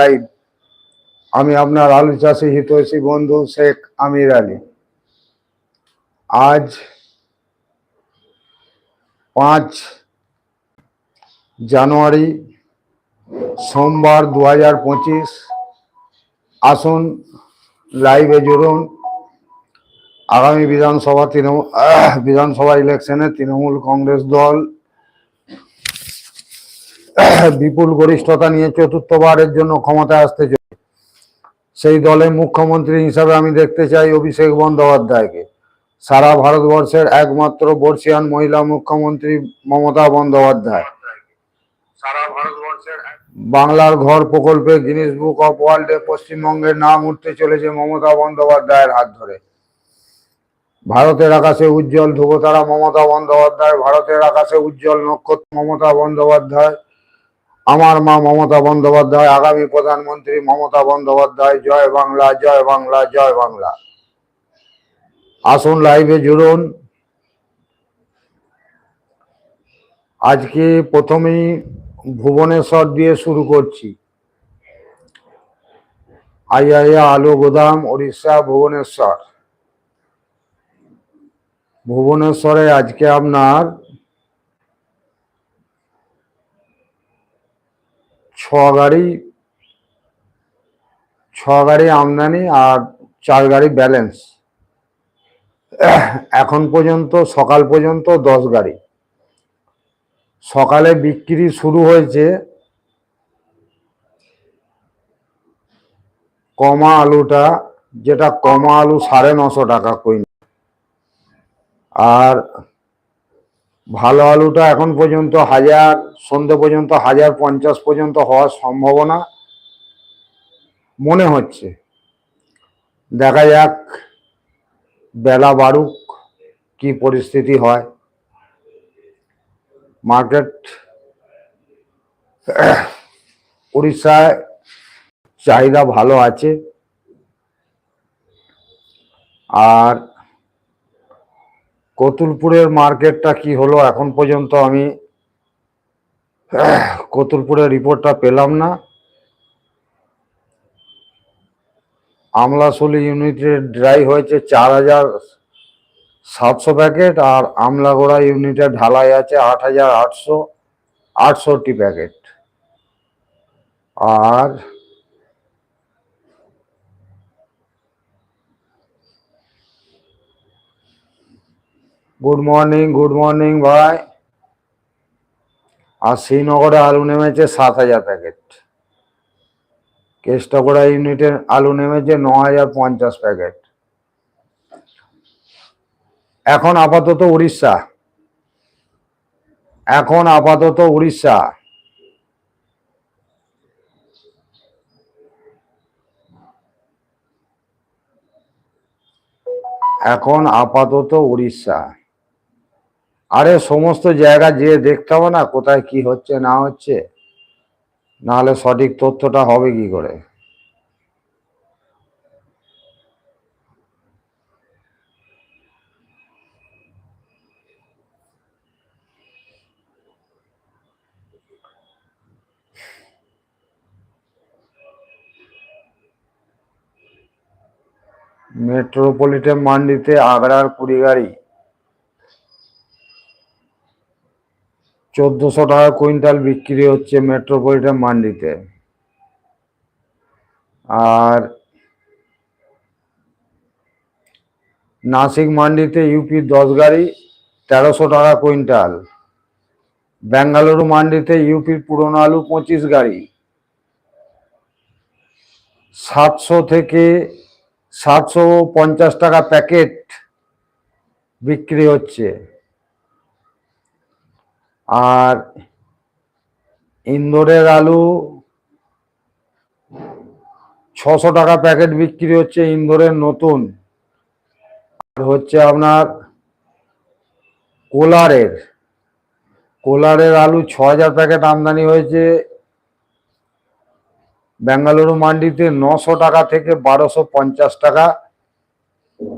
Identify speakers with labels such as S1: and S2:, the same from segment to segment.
S1: Live আমি আপনার আলু চাষি, হিতৈষী বন্ধু শেখ আমির আলী। আজ পাঁচ জানুয়ারি, সোমবার দু হাজার পঁচিশ। আসুন লাইভে জুড়ুন। আগামী বিধানসভা, তৃণমূল বিধানসভা ইলেকশনে তৃণমূল কংগ্রেস দল বিপুল গরিষ্ঠতা নিয়ে চতুর্থবারের জন্য ক্ষমতায় আসতে চলে সেই দলে মুখ্যমন্ত্রী হিসাবে আমি দেখতে চাই অভিষেক বন্দ্যোপাধ্যায়কে। সারা ভারতবর্ষের একমাত্র বর্ষিয়ান মহিলা মুখ্যমন্ত্রী মমতা বন্দ্যোপাধ্যায়। সারা ভারতবর্ষের বাংলার ঘর প্রকল্পে গিনিস বুক অফ ওয়ার্ল্ডে পশ্চিমবঙ্গের নাম উঠতে চলেছে মমতা বন্দ্যোপাধ্যায়ের হাত ধরে। ভারতের আকাশে উজ্জ্বল ধ্রুবতারা মমতা বন্দ্যোপাধ্যায় ভারতের আকাশে উজ্জ্বল নক্ষত্র মমতা বন্দ্যোপাধ্যায় আমার মা মমতা বন্দ্যোপাধ্যায়, আগামী প্রধানমন্ত্রী মমতা বন্দ্যোপাধ্যায়, জয় বাংলা জয় বাংলা জয় বাংলা। আসুন লাইভে জুড়ুন। আজকে প্রথমেই ভুবনেশ্বর দিয়ে শুরু করছি। আইআইএ আলু গোদাম উড়িষ্যা ভুবনেশ্বর। ভুবনেশ্বরে আজকে আপনার ছ গাড়ি ছ গাড়ি আমদানি আর চার গাড়ি ব্যালেন্স। এখন পর্যন্ত, সকাল পর্যন্ত দশ গাড়ি। সকালে বিক্রি শুরু হয়েছে কমা আলুটা, যেটা কমা আলু সাড়ে নশো টাকা কুইন্টাল আর ভালো আলুটা এখন পর্যন্ত হাজার সন্ধে পর্যন্ত হাজার পঞ্চাশ পর্যন্ত হওয়ার সম্ভাবনা মনে হচ্ছে। দেখা যাক বেলা বাড়ুক, কি পরিস্থিতি হয়। মার্কেট উড়িষ্যায় চাহিদা ভালো আছে। আর কতুলপুরের মার্কেটটা কি হলো? এখন পর্যন্ত আমি কতুলপুরের রিপোর্টটা পেলাম না। আমলাশুলি ইউনিটের ড্রাই হয়েছে চার হাজার সাতশো প্যাকেট আর আমলাগোড়া ইউনিটের ঢালাই আছে আট হাজার আটশো আটষট্টি প্যাকেট। আর গুড মর্নিং গুড মর্নিং ভাই আর শ্রীনগরে আলু নেমেছে সাত হাজার প্যাকেট কেষ্টগড়া ইউনিটের আলু নেমেছে ন হাজার পঞ্চাশ প্যাকেট এখন আপাতত উড়িষ্যা। এখন আপাতত উড়িষ্যা। এখন আপাতত উড়িষ্যা। আরে সমস্ত জায়গা যেয়ে দেখতে হবে না, কোথায় কি হচ্ছে, না হচ্ছে। নাহলে সঠিক তথ্যটা হবে কি করে? মেট্রোপলিটন মান্ডিতে আগ্রার কুড়ি গাড়ি চোদ্দশো টাকা কুইন্টাল বিক্রি হচ্ছে মেট্রোপলিটন মান্ডিতে। আর নাসিক মান্ডিতে ইউপি দশ গাড়ি, তেরোশো টাকা কুইন্টাল। বেঙ্গালুরু মান্ডিতে ইউপির পুরনো আলু পঁচিশ গাড়ি। সাতশো থেকে সাতশো পঞ্চাশ টাকা প্যাকেট বিক্রি হচ্ছে। আর ইন্দোরের আলু ছশো টাকা প্যাকেট বিক্রি হচ্ছে ইন্দোরের নতুন। আর হচ্ছে আপনার কোলারের। কোলারের আলু ছ হাজার প্যাকেট আমদানি হয়েছে বেঙ্গালুরু মান্ডিতে নশো টাকা থেকে বারোশো পঞ্চাশ টাকা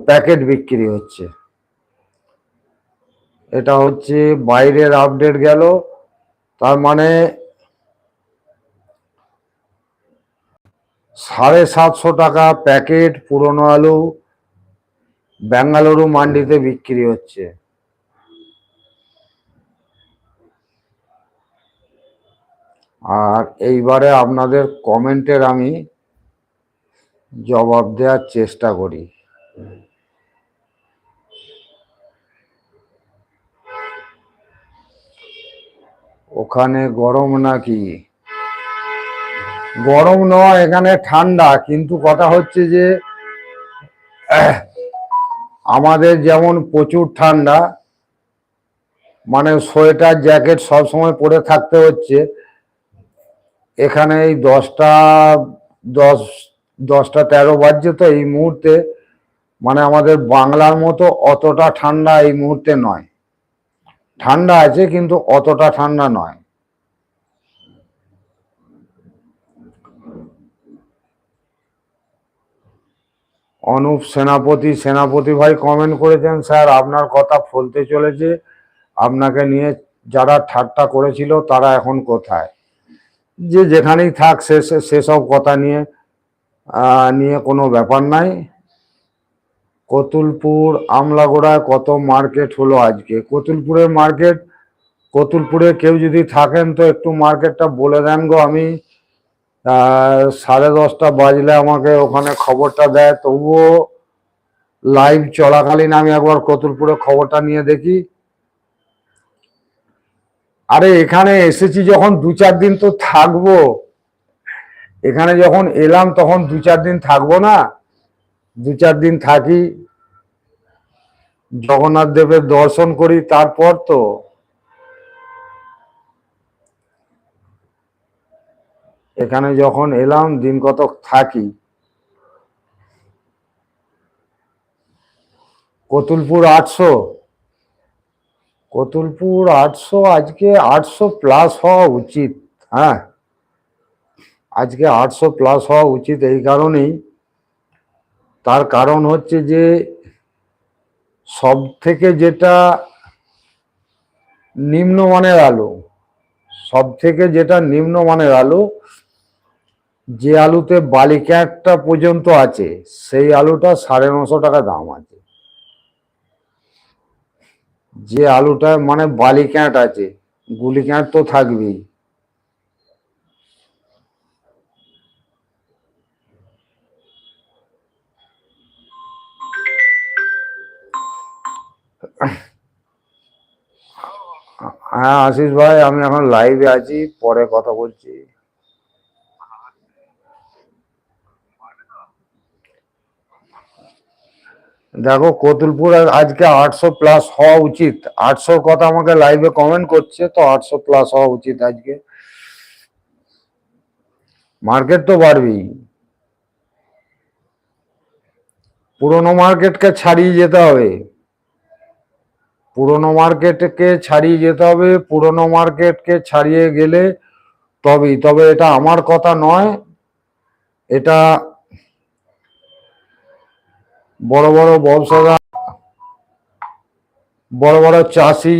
S1: প্যাকেট বিক্রি হচ্ছে। এটা হচ্ছে বাইরের আপডেট গেল। তার মানে সাড়ে সাতশো টাকা প্যাকেট পুরনো আলু বেঙ্গালুরু মান্ডিতে বিক্রি হচ্ছে। আর এইবারে আপনাদের কমেন্টের আমি জবাব দেওয়ার চেষ্টা করি। ওখানে গরম নাকি? গরম নয়, এখানে ঠান্ডা। কিন্তু কথা হচ্ছে যে আমাদের যেমন প্রচুর ঠান্ডা মানে সোয়েটার, জ্যাকেট সব সময় পরে থাকতে হচ্ছে। এখানে এই দশটা, দশ, দশটা তেরো বাজছে তো এই মুহূর্তে। মানে আমাদের বাংলার মতো অতটা ঠান্ডা এই মুহূর্তে নয়। ঠান্ডা আছে, কিন্তু অতটা ঠান্ডা নয়। অনুপ সেনাপতি সেনাপতি ভাই কমেন্ট করেছেন, স্যার, আপনার কথা ফলতে চলেছে। আপনাকে নিয়ে যারা ঠাট্টা করেছিল, তারা এখন কোথায়? যে যেখানেই থাক, সে সেসব কথা নিয়ে নিয়ে কোনো ব্যাপার নাই। কতুলপুর আমলাগোড়ায় কত মার্কেট হলো আজকে? কতুলপুরের মার্কেট কতুলপুরে কেউ যদি থাকেন তো একটু মার্কেটটা বলে দেন গো আমি। সাড়ে দশটা বাজলে আমাকে ওখানে খবরটা দেয়, তবুও লাইভ চলাকালীন আমি একবার কতুলপুরে খবরটা নিয়ে দেখি। আরে, এখানে এসেছি যখন দু চার দিন তো থাকব। এখানে যখন এলাম তখন দু চার দিন থাকব না? দু চার দিন থাকি, জগন্নাথ দেবের দর্শন করি, তারপর তো এখানে যখন এলাম, দিন কতক থাকি। কতুলপুর আটশো কতুলপুর আটশো আজকে আটশো প্লাস হওয়া উচিত হ্যাঁ। আজকে আটশো প্লাস হওয়া উচিত, এই কারণেই তার কারণ হচ্ছে যে সব থেকে যেটা নিম্নমানের আলু সব থেকে যেটা নিম্নমানের আলু, যে আলুতে বালিক্যাটটা পর্যন্ত আছে, সেই আলুটা সাড়ে নশো টাকা দাম আছে। যে আলুটা মানে বালি ক্যাঁট আছে গুলি ক্যাঁট তো থাকবেই। হ্যাঁ আশিস ভাই, আমি এখন লাইভে আছি, পরে কথা বলছি। দেখো, কতুলপুর আজকে আটশো প্লাস হওয়া উচিত। আটশোর কথা আমাকে লাইভে কমেন্ট করছে, তো আটশো প্লাস হওয়া উচিত আজকে। মার্কেট তো বাড়বেই। পুরোনো মার্কেটকে ছাড়িয়ে যেতে হবে। পুরোনো মার্কেটকে ছাড়িয়ে যেতে হবে, পুরোনো মার্কেটকে ছাড়িয়ে গেলে তবেই। তবে এটা আমার কথা নয়, এটা বড় বড় ব্যবসাদার, বড় বড় চাষি,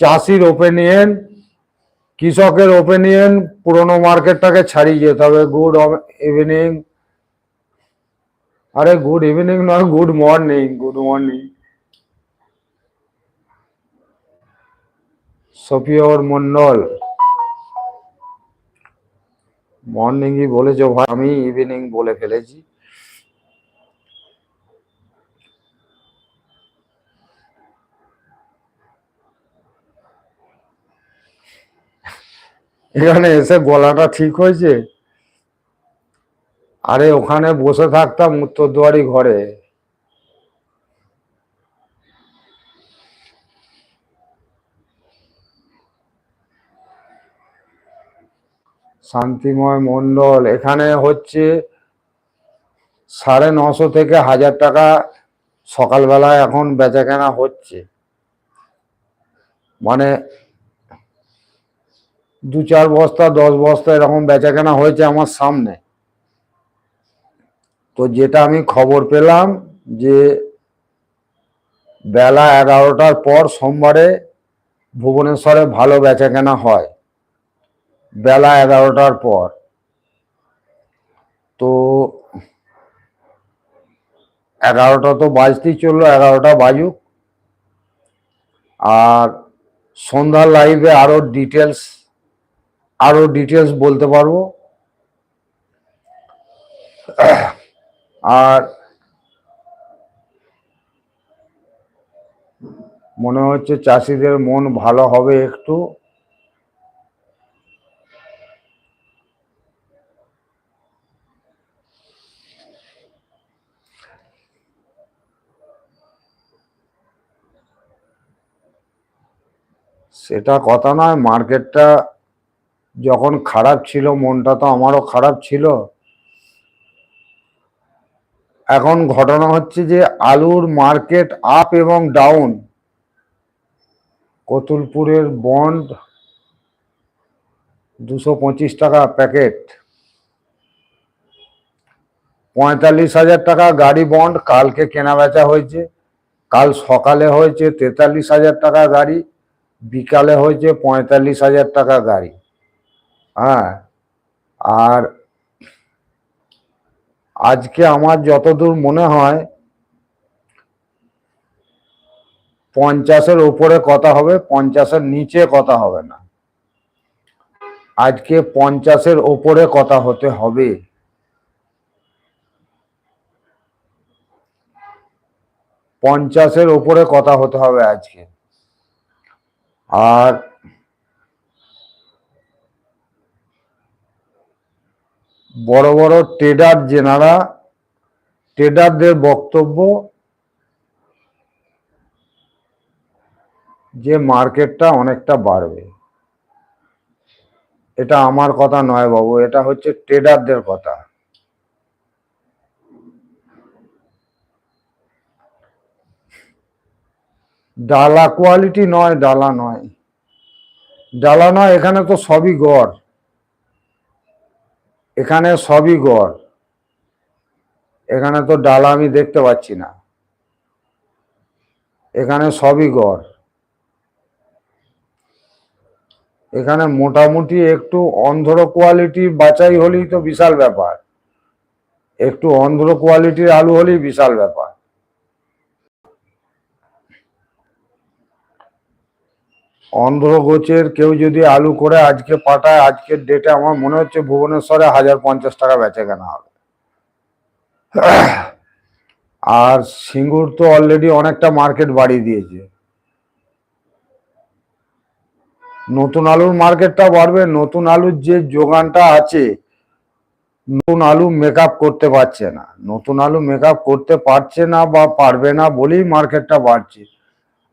S1: চাষির ওপিনিয়ন কৃষকের ওপিনিয়ন পুরোনো মার্কেটটাকে ছাড়িয়ে যেতে হবে। গুড ইভিনিং আরে গুড ইভিনিং নয় good morning good morning Safiyar Mondal. মর্নিংই বলেছ ভাই, আমি ইভিনিং বলে ফেলেছি। এখানে এসে গলাটা ঠিক হয়েছে? আরে ওখানে বসে থাকতাম উত্তরদুয়ারি ঘরে। শান্তিময় মন্ডল এখানে হচ্ছে সাড়ে নশো থেকে হাজার টাকা সকালবেলায় এখন বেচাকেনা হচ্ছে। মানে দু চার বস্তা, দশ বস্তা এরকম বেচাকেনা হয়েছে আমার সামনে। তো যেটা আমি খবর পেলাম যে বেলা এগারোটার পর সোমবারে ভুবনেশ্বরে ভালো বেচাকেনা হয়। বেলা এগারোটার পর। তো এগারোটা তো বাজতেই চলল, এগারোটা বাজুক। আর সন্ধ্যা লাইভে আরও ডিটেলস আরও ডিটেলস বলতে পারব। আর মনে হচ্ছে চাষিদের মন ভালো হবে একটু। সেটা কথা নয়, মার্কেটটা যখন খারাপ ছিল, মনটা তো আমারও খারাপ ছিল। এখন ঘটনা হচ্ছে যে, আলুর মার্কেট আপ এবং ডাউন। কতুলপুরের বন্ড দুশো পঁচিশ টাকা প্যাকেট। পঁয়তাল্লিশ হাজার টাকা গাড়ি বন্ড, কালকে কেনা বেচা হয়েছে। কাল সকালে হয়েছে তেতাল্লিশ হাজার টাকা গাড়ি। বিকালে হয়েছে পঁয়তাল্লিশ হাজার টাকা গাড়ি। হ্যাঁ আর আজকে আমার যতদূর মনে হয়, পঞ্চাশের উপরে কথা হবে, পঞ্চাশের নিচে কথা হবে না। আজকে পঞ্চাশের ওপরে কথা হতে হবে। পঞ্চাশের ওপরে কথা হতে হবে আজকে। আর বড় বড় ট্রেডার যেনারা ট্রেডারদের বক্তব্য যে মার্কেটটা অনেকটা বাড়বে। এটা আমার কথা নয় বাবু, এটা হচ্ছে ট্রেডারদের কথা। ডালা কোয়ালিটি নয়, ডালা নয়। ডালা নয়, এখানে তো সবই গড়। এখানে সবই গড়। এখানে তো ডালা আমি দেখতে পাচ্ছি না। এখানে সবই গড়। এখানে মোটামুটি একটু অন্ধ্র কোয়ালিটি বাছাই হলেই তো বিশাল ব্যাপার। একটু অন্ধ্র কোয়ালিটির আলু হলেই বিশাল ব্যাপার। অন্ধ্র গোছের কেউ যদি আলু করে আজকে পাঠায়, আজকের ডেটে আমার মনে হচ্ছে ভুবনেশ্বরে হাজার পঞ্চাশ টাকা বেচে কেনা হবে। আর সিঙ্গুর তো অলরেডি অনেকটা মার্কেট বাড়িয়ে দিয়েছে। নতুন আলুর মার্কেটটা বাড়বে, নতুন আলুর যে যোগানটা আছে, নতুন আলু মেকআপ করতে পারছে না। নতুন আলু মেকআপ করতে পারছে না বা পারবে না বলেই মার্কেটটা বাড়ছে।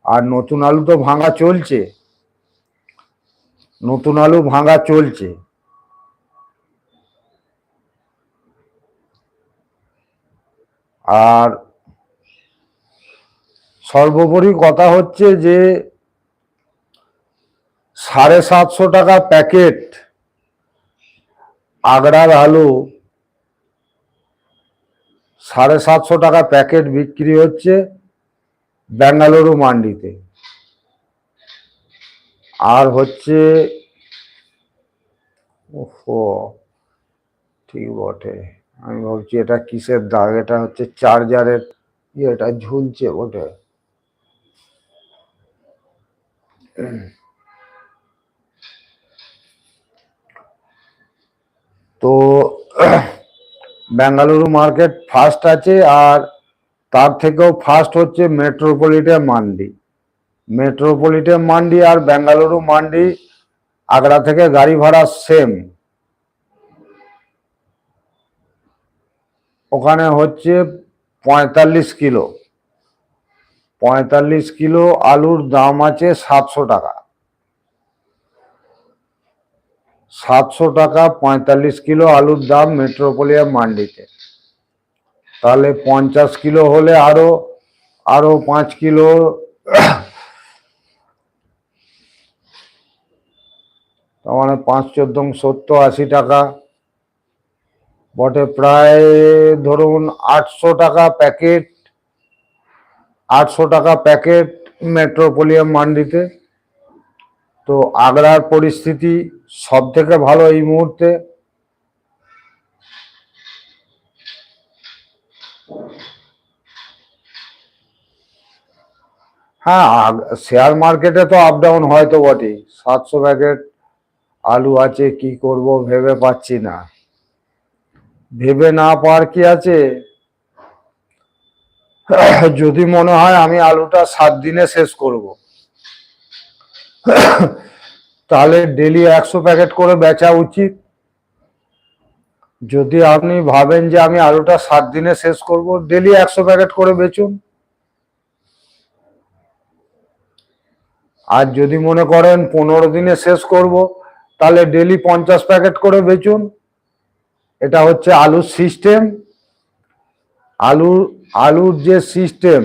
S1: আর নতুন আলু তো ভাঙা চলছে। নতুন আলু ভাঙা চলছে। আর সর্বোপরি কথা হচ্ছে যে, সাড়ে সাতশো টাকা প্যাকেট আগড়ার আলু, সাড়ে সাতশো টাকা প্যাকেট বিক্রি হচ্ছে বেঙ্গালুরু মান্ডিতে। আর হচ্ছে ঠিক বটে। আমি ভাবছি এটা কিসের দাগ? এটা হচ্ছে চার্জারের, ইয়েটা ঝুলছে বটে। তো, বেঙ্গালুরু মার্কেট ফার্স্ট আছে আর তার থেকেও ফার্স্ট হচ্ছে মেট্রোপলিটন মান্ডি। মেট্রোপলিটন মান্ডি আর বেঙ্গালুরু মান্ডি, আগ্রা থেকে গাড়ি ভাড়া সেম ওখানে হচ্ছে পঁয়তাল্লিশ কিলো। পঁয়তাল্লিশ কিলো আলুর দাম আছে সাতশো টাকা। সাতশো টাকা পঁয়তাল্লিশ কিলো আলুর দাম মেট্রোপলিয়াম মান্ডিতে। তাহলে পঞ্চাশ কিলো হলে আরও আরও পাঁচ কিলো তার মানে পাঁচ চোদ্দ সত্তর আশি টাকা। বটে প্রায় ধরুন আটশো টাকা প্যাকেট, আটশো টাকা প্যাকেট মেট্রোপলিয়াম মান্ডিতে। তো আগ্রার পরিস্থিতি সব থেকে ভালো এই মুহূর্তে। হ্যাঁ শেয়ার মার্কেটে তো আপ ডাউন হয় তো বটেই, সাতশো প্যাকেট। আলু আছে, কি করব ভেবে পাচ্ছি না। ভেবে না পার কি আছে? যদি মনে হয় আমি আলুটা সাত দিনে শেষ করব। তাহলে ডেলি একশো প্যাকেট করে বেচা উচিত। যদি আপনি ভাবেন যে আমি আলুটা সাত দিনে শেষ করব, ডেলি একশো প্যাকেট করে বেচুন। আর যদি মনে করেন পনেরো দিনে শেষ করব তাহলে ডেলি পঞ্চাশ প্যাকেট করে বেচুন। এটা হচ্ছে আলুর সিস্টেম আলু, আলুর যে সিস্টেম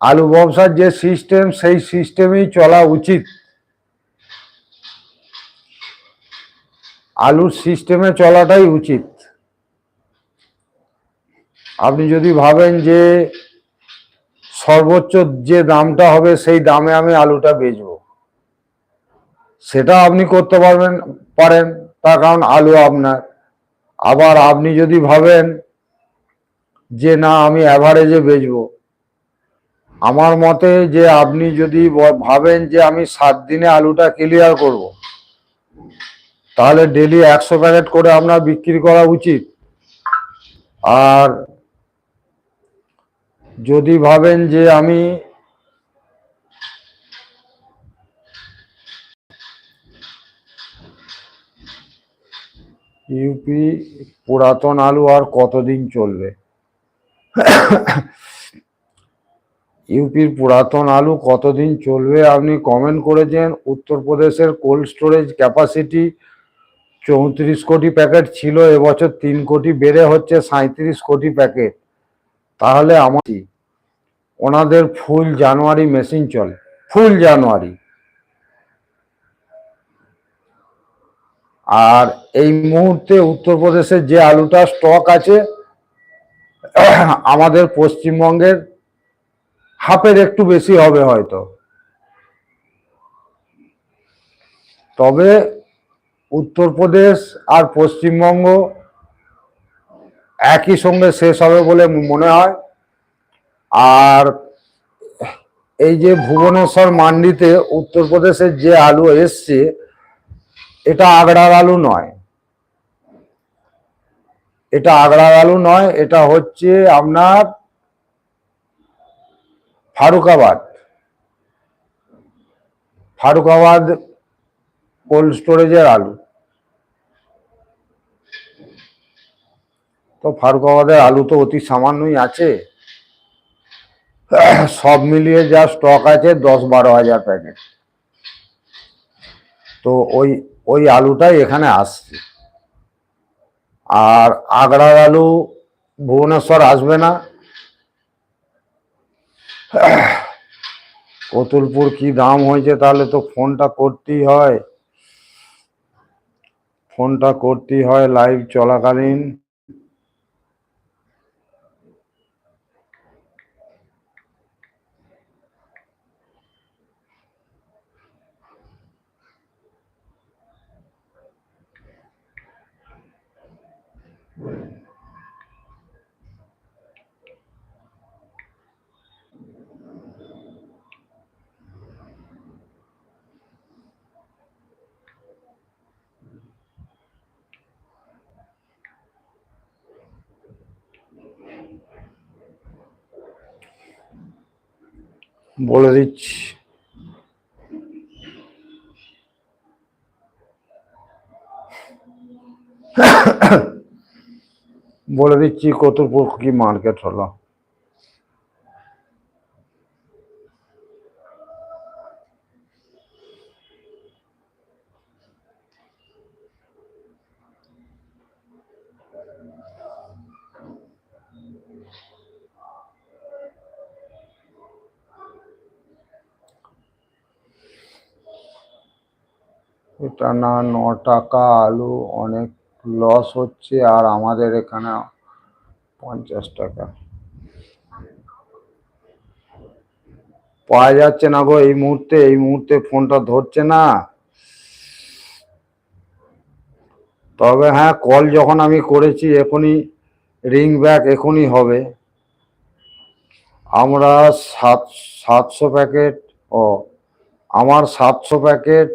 S1: আলু ব্যবসার যে সিস্টেম সেই সিস্টেমেই চলা উচিত। আলুর সিস্টেমে চলাটাই উচিত। আপনি যদি ভাবেন যে সর্বোচ্চ যে দামটা হবে, সেই দামে আমি আলুটা বেচবো। সেটা আপনি করতে পারবেন, পারেন, তার কারণ আলু আপনার আবার আপনি যদি ভাবেন যে না, আমি অ্যাভারেজে বেচবো, আমার মতে যে আপনি যদি ভাবেন যে আমি সাত দিনে আলুটা ক্লিয়ার করব। তাহলে ডেলি একশো প্যাকেট করে আপনার বিক্রি করা উচিত আর যদি ভাবেন যে আমি ইউপি পুরাতন আলু আর কতদিন চলবে? ইউপির পুরাতন আলু কতদিন চলবে আপনি কমেন্ট করেছেন। উত্তরপ্রদেশের কোল্ড স্টোরেজ ক্যাপাসিটি চৌত্রিশ কোটি প্যাকেট ছিল, এবছর তিন কোটি বেড়ে হচ্ছে সাঁত্রিশ কোটি প্যাকেট তাহলে আমার ওনাদের ফুল জানুয়ারি মেশিন চলে। ফুল জানুয়ারি আর এই মুহূর্তে উত্তরপ্রদেশের যে আলুটা স্টক আছে, আমাদের পশ্চিমবঙ্গের হাফের একটু বেশি হবে হয়তো। তবে উত্তরপ্রদেশ আর পশ্চিমবঙ্গ একই সঙ্গে শেষ হবে বলে মনে হয়। আর এই যে ভুবনেশ্বর মান্ডিতে উত্তরপ্রদেশের যে আলু এসছে এটা আগড়ার আলু নয়। এটা আগড়ার আলু নয়, এটা হচ্ছে আপনার ফারুকাবাদ। ফারুকাবাদ কোল্ড স্টোরেজের আলু। তো ফারুকাবাদের আলু তো অতি সামান্যই আছে। সব মিলিয়ে যা স্টক আছে দশ বারো হাজার প্যাকেট। তো ওই ওই আলুটাই এখানে আসছে। আর আগ্রার আলু ভুবনেশ্বর আসবে না। কতুলপুর কি দাম হয়েছে তাহলে তো ফোনটা করতেই হয়। ফোনটা করতেই হয় লাইভ চলাকালীন। বলে দিচ্ছি। বলে দিচ্ছি কত কি মার্কেট হলো? এটা না ন টাকা আলু অনেক লস হচ্ছে আর আমাদের এখানে পঞ্চাশ টাকা। পাওয়া যাচ্ছে না গো এই মুহূর্তে এই মুহূর্তে ফোনটা ধরছে না। তবে হ্যাঁ কল যখন আমি করেছি এখনই রিং ব্যাক এখনই হবে। আমরা সাত, সাতশো প্যাকেট ও, আমার সাতশো প্যাকেট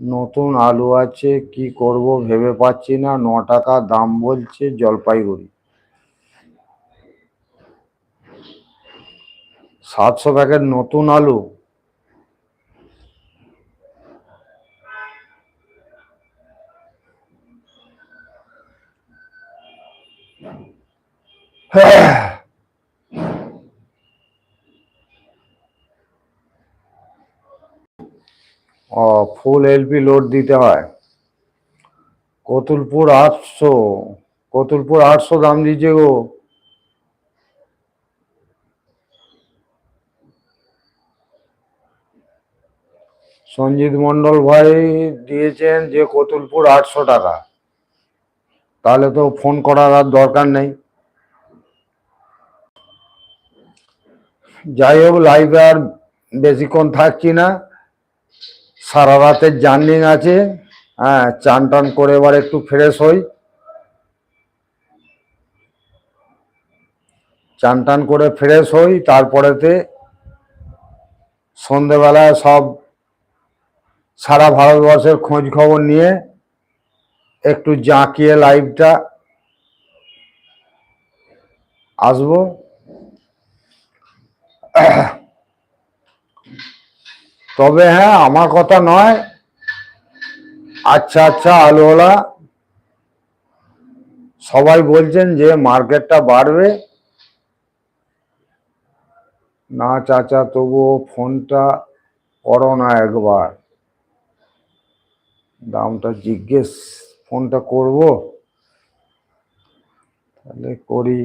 S1: নতুন আলু আছে, কি করব ভেবে পাচ্ছি না, ন টাকা দাম বলছে জলপাইগুড়ি। সাতশো প্যাকেট নতুন আলু। ও ফুল এলপি লোড দিতে হয়। কতুলপুর আটশো কতুলপুর আটশো দাম দিচ্ছে গো। সঞ্জিত মন্ডল ভাই দিয়েছেন যে কতুলপুর আটশো টাকা। তাহলে তো ফোন করার আর দরকার নেই। যাই হোক লাইভে আর বেশিক্ষণ থাকছি না। সারা রাতের জার্নিং আছে। হ্যাঁ চান টান করে এবার একটু ফ্রেশ হই। চান টান করে ফ্রেশ হই, তারপরেতে সন্ধেবেলায় সব সারা ভারতবর্ষের খোঁজ খবর নিয়ে একটু জাঁকিয়ে লাইভটা আসব। তবে হ্যাঁ আমার কথা নয়। আচ্ছা আচ্ছা আলুওয়ালা সবাই বলছেন যে মার্কেটটা বাড়বে। না, চাচা, তবুও ফোনটা করো না একবার। দামটা জিজ্ঞেস, ফোনটা করব? তাহলে করি।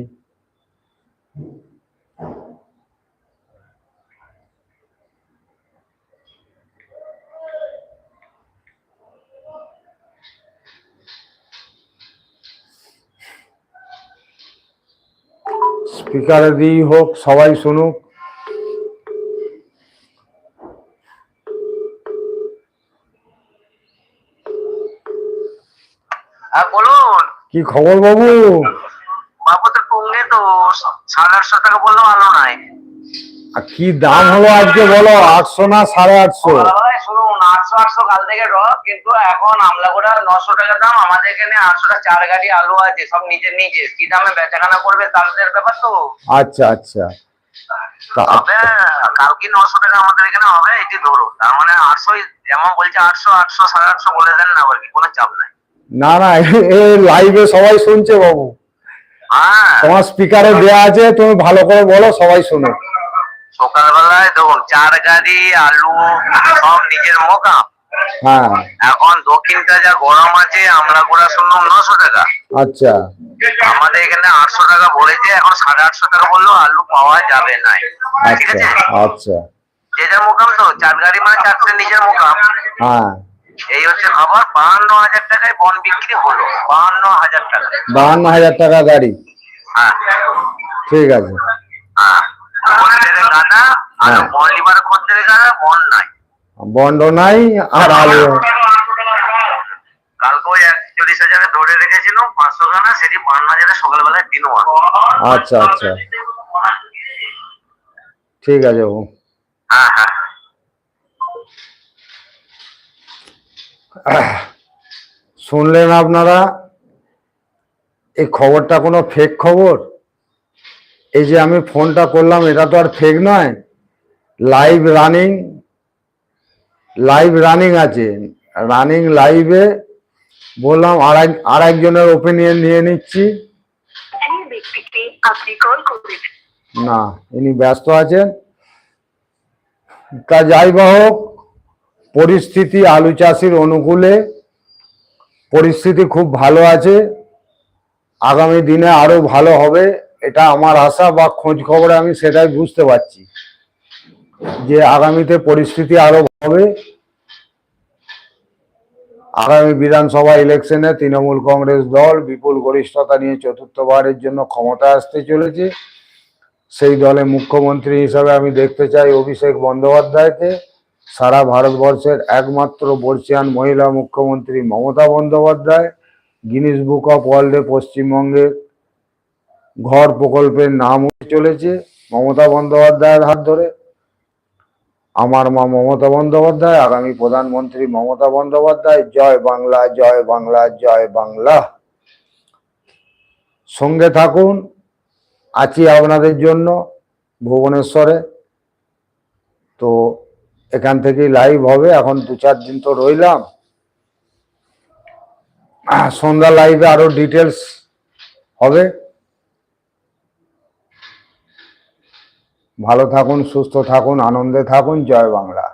S1: স্পিকারে দিই হোক সবাই শুনুক।
S2: হ্যাঁ বলুন।
S1: কি খবর বাবু?
S2: বাবু তো কমলে তো সাড়ে আটশো টাকা বললাম আলো নাই
S1: আর কি দাম হলো আজকে বলো? আটশো না সাড়ে আটশো?
S2: আটশো কাল থেকে র কিন্তু এখন আমলাগোড়া নশো টাকা দাম আমাদের এখানে আটশোটা চার গাড়ি আলু আছে সব নিজের নিজে কি দামে বেচাকেনা করবে তাদের ব্যাপার তো?
S1: আচ্ছা আচ্ছা। তা
S2: হবে কালকে নশো টাকা আমাদের এখানে হবে এটি ধরুন তার মানে যেমন বলছে আটশো আটশো সাড়ে আটশো বলে দেন না আবার কি কোনো চাপ নাই।
S1: না না এ লাইভে সবাই শুনছে বাবু।
S2: হ্যাঁ।
S1: তোমার স্পিকারে দেয়া আছে তুমি ভালো করে বলো সবাই শুনো
S2: সকালবেলায় দেখুন চার গাড়ি আলু সব নিজের মোকাম
S1: হ্যাঁ।
S2: এখন দক্ষিণটা যা গরম আছে আমরা গোড়া শুনলাম নশো টাকা।
S1: আচ্ছা।
S2: আমাদের এখানে আটশো টাকা বলেছে এখন সাড়ে আটশো টাকা বলল আলু পাওয়া যাবে নাই। ঠিক
S1: আচ্ছা
S2: আছে?
S1: আচ্ছা।
S2: যে যার মোকাম তো চার গাড়ি মানে চারটে নিজের মোকাম
S1: হ্যাঁ।
S2: এই হচ্ছে খবর বাহান্ন হাজার টাকায় বন বিক্রি হলো বাহান্ন হাজার টাকা।
S1: বাহান্ন হাজার টাকা গাড়ি।
S2: হ্যাঁ।
S1: ঠিক আছে।
S2: হ্যাঁ।
S1: বন্ড নাই, আর আলো
S2: ধরে রেখেছিল পাঁচশো সকালবেলায় দিনওয়া
S1: আচ্ছা আচ্ছা। ঠিক আছে
S2: হ্যাঁ হ্যাঁ
S1: শুনলেন আপনারা? এই খবরটা কোনো ফেক খবর? এই যে আমি ফোনটা করলাম, এটা তো আর ফেক নয়। লাইভ রানিং লাইভ রানিং আছে। রানিং লাইভে বললাম আর এক আর একজনের ওপিনিয়ন নিয়ে নিচ্ছি। না, ইনি ব্যস্ত আছেন। তা যাই বা হোক, পরিস্থিতি আলু চাষির অনুকূলে, পরিস্থিতি খুব ভালো আছে। আগামী দিনে আরও ভালো হবে। এটা আমার আশা বা খোঁজ খবরে আমি সেটাই বুঝতে পারছি যে আগামীতে পরিস্থিতি আরও হবে। আগামী বিধানসভা ইলেকশনে তৃণমূল কংগ্রেস দল বিপুল গরিষ্ঠতা নিয়ে চতুর্থবারের জন্য ক্ষমতায় আসতে চলেছে। সেই দলে মুখ্যমন্ত্রী হিসাবে আমি দেখতে চাই অভিষেক বন্দ্যোপাধ্যায়কে। সারা ভারতবর্ষের একমাত্র বর্ষিয়ান মহিলা মুখ্যমন্ত্রী Mamata Bandyopadhyay, Guinness book of ওয়ার্ল্ডে পশ্চিমবঙ্গের ঘর প্রকল্পের নাম হয়ে চলেছে, মমতা বন্দ্যোপাধ্যায়ের হাত ধরে। আমার মা মমতা বন্দ্যোপাধ্যায়, আগামী প্রধানমন্ত্রী মমতা বন্দ্যোপাধ্যায়, জয় বাংলা জয় বাংলা জয় বাংলা। সঙ্গে থাকুন, আছি আপনাদের জন্য ভুবনেশ্বরে। তো এখান থেকেই লাইভ হবে, এখন দু চার দিন তো রইলাম। সন্ধ্যা লাইভে আরও ডিটেলস হবে। ভালো থাকুন সুস্থ থাকুন আনন্দে থাকুন জয় বাংলা।